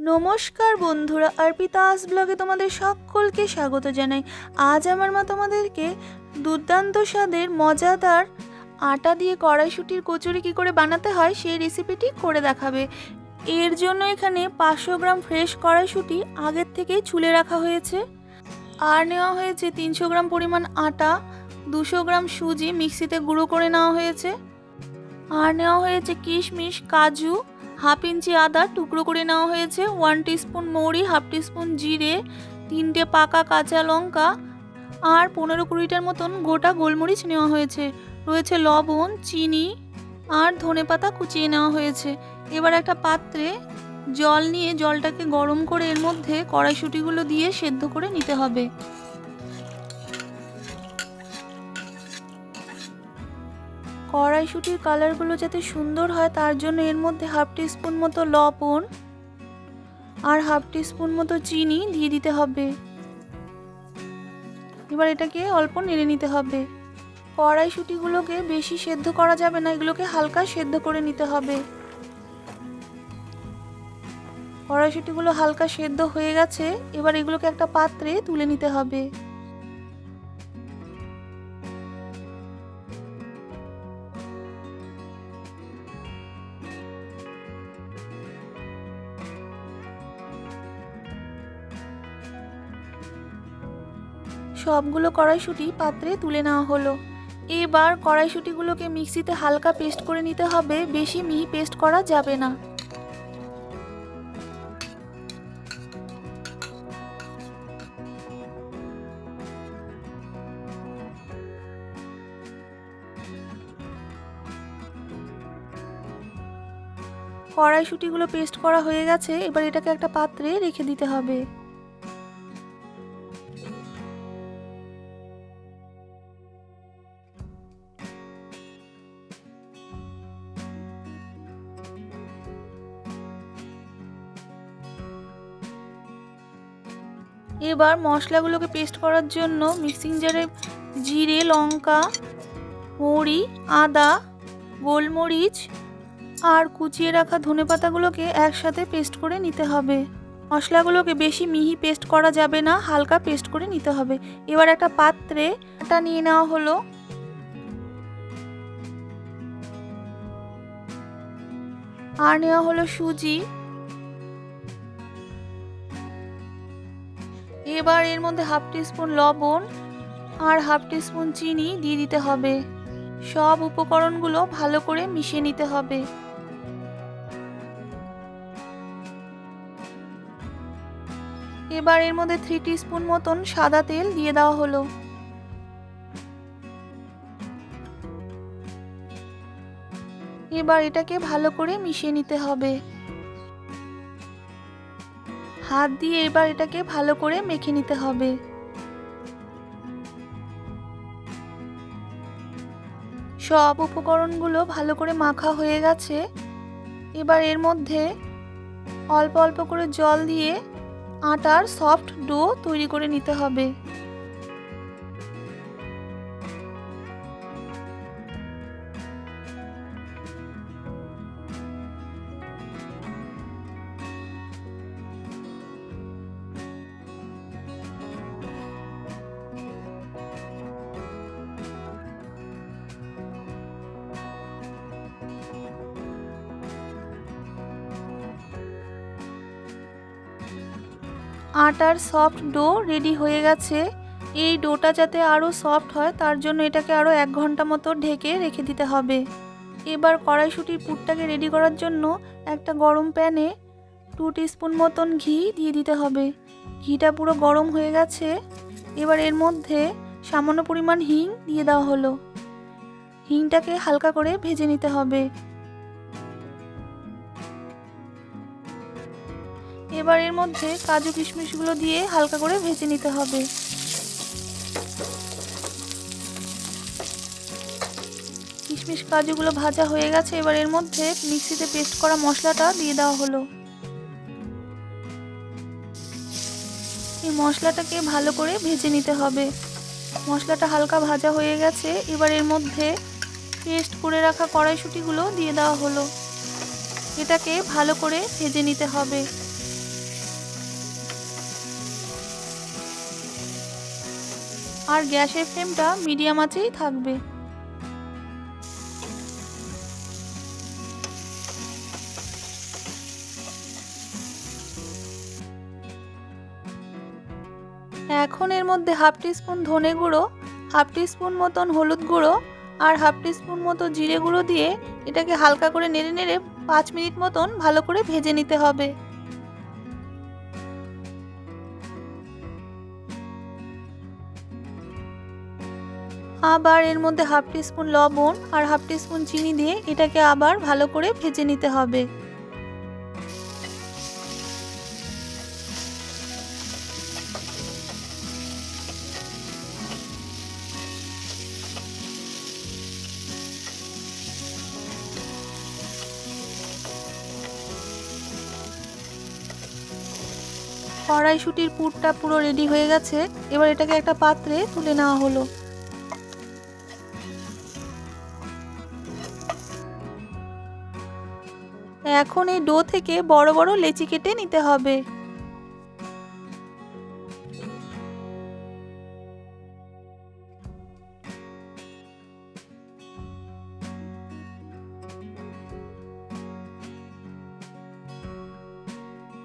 নমস্কার বন্ধুরা, অর্পিতা আস ব্লগে তোমাদের সকলকে স্বাগত জানাই। আজ আমার মা তোমাদেরকে দুর্দান্ত স্বাদের, মজাদার আটা দিয়ে কড়াইশুটির কচুরি কী করে বানাতে হয় সেই রেসিপিটি করে দেখাবে। এর জন্য এখানে পাঁচশো গ্রাম ফ্রেশ কড়াইশুটি আগের থেকেই ছুলে রাখা হয়েছে। আর নেওয়া হয়েছে তিনশো গ্রাম পরিমাণ আটা, দুশো গ্রাম সুজি মিক্সিতে গুঁড়ো করে নেওয়া হয়েছে। আর নেওয়া হয়েছে কিশমিশ, কাজু হাফ ইঞ্চি আদা টুকরো করে নেওয়া হয়েছে ওয়ান টিস্পুন মৌরি হাফ টিস্পুন জিরে, তিনটে পাকা কাঁচা লঙ্কা আর পনেরো কুড়িটার মতন গোটা গোলমরিচ নেওয়া হয়েছে। রয়েছে লবণ, চিনি আর ধনেপাতা কুচিয়ে নেওয়া হয়েছে। এবার একটা পাত্রে জল নিয়ে জলটাকে গরম করে এর মধ্যে কড়াইশুটিগুলো দিয়ে সেদ্ধ করে নিতে হবে। কড়াইশুটির কালারগুলো যাতে সুন্দর হয়, তার জন্য এর মধ্যে হাফ টিস্পুন মতো লবণ আর হাফ টিস্পুন মতো চিনি দিয়ে দিতে হবে। এবার এটাকে অল্প নেড়ে নিতে হবে। কড়াইশুটিগুলোকে বেশি সেদ্ধ করা যাবে না, এগুলোকে হালকা সেদ্ধ করে নিতে হবে। কড়াইশুটিগুলো হালকা সেদ্ধ হয়ে গেছে, এবার এগুলোকে একটা পাত্রে তুলে নিতে হবে। সবগুলো কড়াইশুঁটি পাত্রে তুলে নেওয়া হলো। এবার কড়াইশুঁটিগুলোকে মিক্সিতে হালকা পেস্ট করে নিতে হবে, বেশি মিহি পেস্ট করা যাবে না। কড়াইশুঁটিগুলো পেস্ট করা হয়ে গেছে, এবার এটাকে একটা পাত্রে রেখে দিতে হবে। এবার মশলাগুলোকে পেস্ট করার জন্য মিক্সিং জারে জিরে, লঙ্কা, মৌরি, আদা, গোলমরিচ আর কুচিয়ে রাখা ধনেপাতাগুলোকে একসাথে পেস্ট করে নিতে হবে। মশলাগুলোকে বেশি মিহি পেস্ট করা যাবে না, হালকা পেস্ট করে নিতে হবে। এবার একটা পাত্রে আটা নিয়ে নেওয়া হলো। আর নেওয়া হলো সুজি। এবার এর মধ্যে হাফ টিস্পুন লবণ আর হাফ টিস্পুন চিনি দিয়ে দিতে হবে। সব উপকরণগুলো ভালো করে মিশিয়ে নিতে হবে। এবার এর মধ্যে থ্রি টিস্পুন মতন সাদা তেল দিয়ে দেওয়া হলো। এবার এটাকে ভালো করে মিশিয়ে নিতে হবে। হাত দিয়ে এবার এটাকে ভালো করে মেখে নিতে হবে। সব উপকরণগুলো ভালো করে মাখা হয়ে গেছে। এবার এর মধ্যে অল্প অল্প করে জল দিয়ে আটার সফট ডো তৈরি করে নিতে হবে। আটার সফট ডো রেডি হয়ে গেছে। এই ডোটা যাতে আরও সফট হয়, তার জন্য এটাকে আরও এক ঘণ্টা মতো ঢেকে রেখে দিতে হবে। এবার কড়াইশুটির পুরটাকে রেডি করার জন্য একটা গরম প্যানে টু টিস্পুন মতন ঘি দিয়ে দিতে হবে। ঘিটা পুরো গরম হয়ে গেছে। এবার এর মধ্যে সামান্য পরিমাণ হিং দিয়ে দেওয়া হলো। হিংটাকে হালকা করে ভেজে নিতে হবে। এবার এর মধ্যে কাজু কিশমিশগুলো দিয়ে হালকা করে ভেজে নিতে হবে। কিশমিশ কাজুগুলো ভাজা হয়ে গেছে এবার এর মধ্যে মিক্সিতে পেস্ট করা মশলাটা দিয়ে দেওয়া হলো। এই মশলাটাকে ভালো করে ভেজে নিতে হবে। মশলাটা হালকা ভাজা হয়ে গেছে এবার এর মধ্যে পেস্ট করে রাখা কড়াইশুটিগুলো দিয়ে দেওয়া হলো। এটাকে ভালো করে ভেজে নিতে হবে। আর গ্যাসের ফ্লেমটা মিডিয়াম আঁচেই থাকবে। এখন এর মধ্যে হাফ টিস্পুন ধনে গুঁড়ো, হাফ টিস্পুন মতন হলুদ গুঁড়ো আর হাফ টিস্পুন মতো জিরে গুঁড়ো দিয়ে এটাকে হালকা করে নেড়ে নেড়ে পাঁচ মিনিট মতন ভালো করে ভেজে নিতে হবে। আবার এর মধ্যে হাফ টিস্পুন লবণ আর হাফ টিস্পুন চিনি দিয়ে এটাকে আবার ভালো করে ভেজে নিতে হবে। কড়াইশুটির পুরটা পুরো রেডি হয়ে গেছে। এবার এটাকে একটা পাত্রে তুলে নেওয়া হলো। এখন এই ডো থেকে বড় বড় লেচি কেটে নিতে হবে।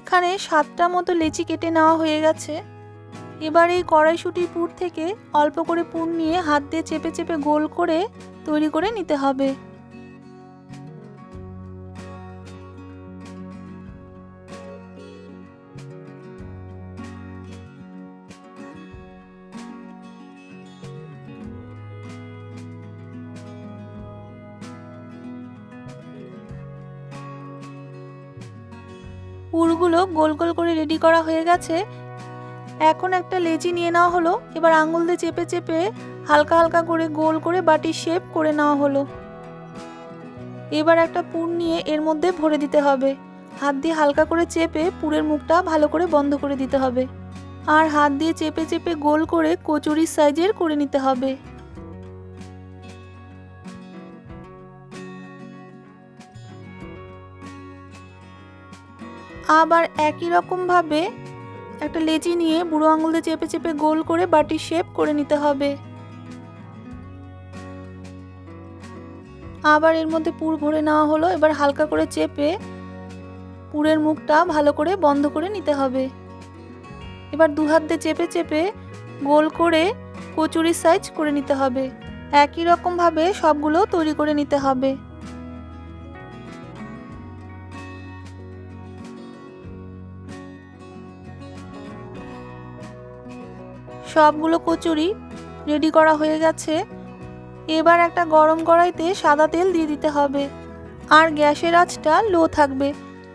এখানে সাতটা মতো লেচি কেটে নেওয়া হয়ে গেছে। এবার এই কড়াইশুটির পুর থেকে অল্প করে পুর নিয়ে হাত দিয়ে চেপে চেপে গোল করে তৈরি করে নিতে হবে। পুরগুলো গোল গোল করে রেডি করা হয়ে গেছে। এখন একটা লেচি নিয়ে নেওয়া হলো। এবার আঙুল দিয়ে চেপে চেপে হালকা হালকা করে গোল করে বাটির শেপ করে নেওয়া হলো। এবার একটা পুর নিয়ে এর মধ্যে ভরে দিতে হবে। হাত দিয়ে হালকা করে চেপে পুরের মুখটা ভালো করে বন্ধ করে দিতে হবে। আর হাত দিয়ে চেপে চেপে গোল করে কচুরির সাইজের করে নিতে হবে। আবার একই রকমভাবে একটা লেচি নিয়ে বুড়ো আঙুল দিয়ে চেপে চেপে গোল করে বাটি শেপ করে নিতে হবে। আবার এর মধ্যে পুর ভরে নেওয়া হলো, এবার হালকা করে চেপে পুরের মুখটা ভালো করে বন্ধ করে নিতে হবে। এবার দু হাত দিয়ে চেপে চেপে গোল করে কচুরি সাইজ করে নিতে হবে। একই রকমভাবে সবগুলো তৈরি করে নিতে হবে। সবগুলো কচুরি রেডি করা হয়ে গেছে। এবার একটা গরম কড়াইতে সাদা তেল দিয়ে দিতে হবে। আর গ্যাসের আঁচটা লো থাকবে।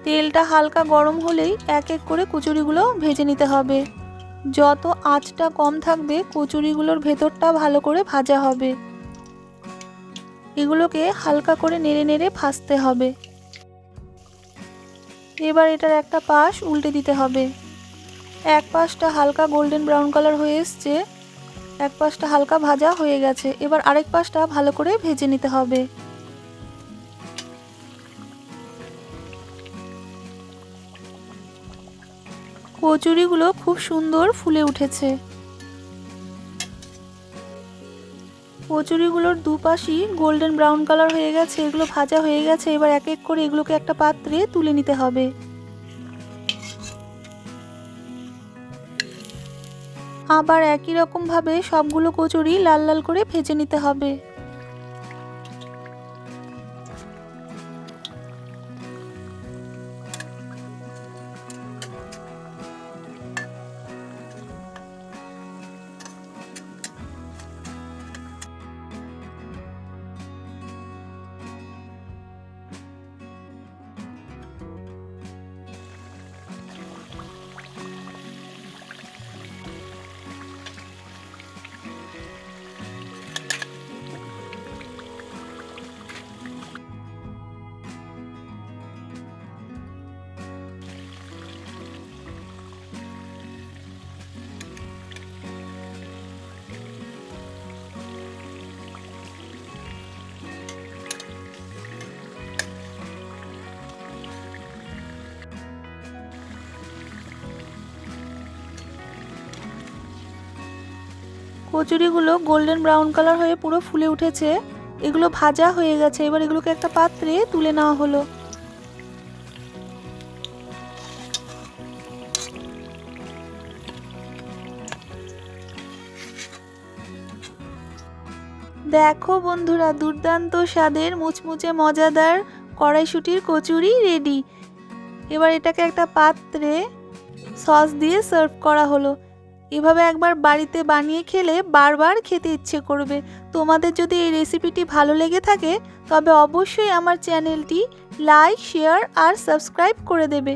তেলটা হালকা গরম হলেই এক এক করে কচুরিগুলো ভেজে নিতে হবে। যত আঁচটা কম থাকবে, কচুরিগুলোর ভেতরটা ভালো করে ভাজা হবে। এগুলোকে হালকা করে নেড়ে নেড়ে ভাজতে হবে। এবার এটার একটা পাশ উল্টে দিতে হবে। এক পাশটা হালকা গোল্ডেন ব্রাউন কালার হয়ে এসছে, এক পাশটা হালকা ভাজা হয়ে গেছে, এবার আরেক পাশটা ভালো করে ভেজে নিতে হবে। কচুরিগুলো খুব সুন্দর ফুলে উঠেছে। কচুরিগুলোর দুপাশই গোল্ডেন ব্রাউন কালার হয়ে গেছে, এগুলো ভাজা হয়ে গেছে, এবার এক এক করে এগুলোকে একটা পাত্রে তুলে নিতে হবে। আবার একই রকমভাবে সবগুলো কচুরি লাল লাল করে ভেজে নিতে হবে। কচুরিগুলো গোল্ডেন ব্রাউন কালার হয়ে পুরো ফুলে উঠেছে। এগুলো ভাজা হয়ে গেছে। এবার এগুলোকে একটা পাত্রে তুলে নেওয়া হলো। দেখো বন্ধুরা, দুর্দান্ত স্বাদের, মুচমুচে মজাদার কড়াইশুটির কচুরি রেডি এবার এটাকে একটা পাত্রে সস দিয়ে সার্ভ করা হলো। এভাবে একবার বাড়িতে বানিয়ে খেলে বারবার খেতে ইচ্ছে করবে। তোমাদের যদি এই রেসিপিটি ভালো লেগে থাকে, তবে অবশ্যই আমার চ্যানেলটি লাইক শেয়ার আর সাবস্ক্রাইব করে দেবে।